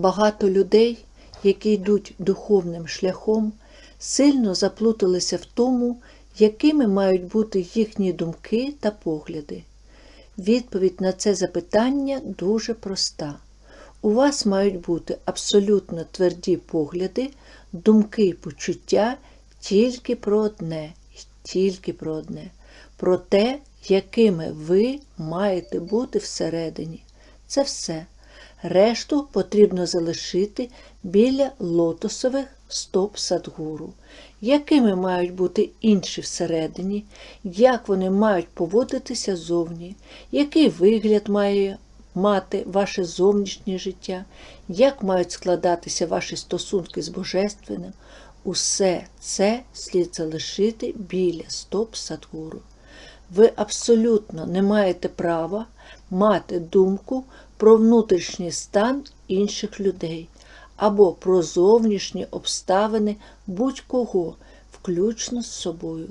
Багато людей, які йдуть духовним шляхом, сильно заплуталися в тому, якими мають бути їхні думки та погляди. Відповідь на це запитання дуже проста. У вас мають бути абсолютно тверді погляди, думки і почуття тільки про одне, і тільки про одне, про те, якими ви маєте бути всередині. Це все. Решту потрібно залишити біля лотосових стоп садгуру. Якими мають бути інші всередині, як вони мають поводитися зовні, який вигляд має мати ваше зовнішнє життя, як мають складатися ваші стосунки з Божественним, усе це слід залишити біля стоп садгуру. Ви абсолютно не маєте права мати думку про внутрішній стан інших людей або про зовнішні обставини будь-кого, включно з собою.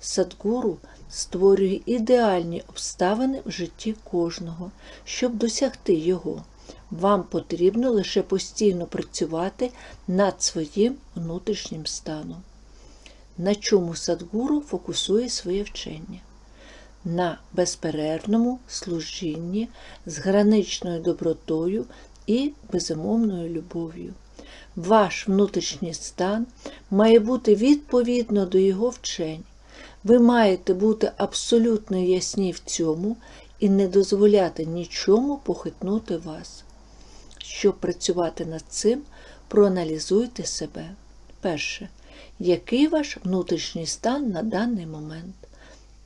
Садгуру створює ідеальні обставини в житті кожного, щоб досягти його. Вам потрібно лише постійно працювати над своїм внутрішнім станом. На чому Садгуру фокусує своє вчення? на безперервному служінні з граничною добротою і безумовною любов'ю. Ваш внутрішній стан має бути відповідно до його вчень. Ви маєте бути абсолютно ясні в цьому і не дозволяти нічому похитнути вас. Щоб працювати над цим, проаналізуйте себе. Перше. Який ваш внутрішній стан на даний момент?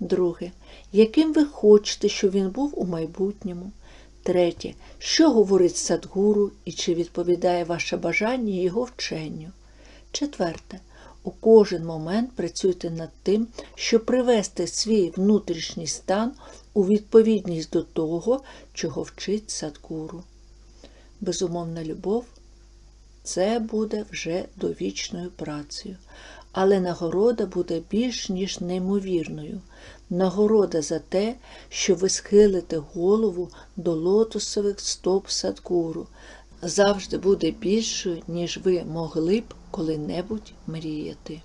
Друге, яким ви хочете, щоб він був у майбутньому. Третє, що говорить Садгуру і чи відповідає ваше бажання його вченню. Четверте, у кожен момент працюйте над тим, щоб привести свій внутрішній стан у відповідність до того, чого вчить Садгуру. Безумовна любов це буде вже довічною працею, але нагорода буде більш ніж неймовірною. Нагорода за те, що ви схилите голову до лотосових стоп Садгуру, завжди буде більшою, ніж ви могли б коли-небудь мріяти.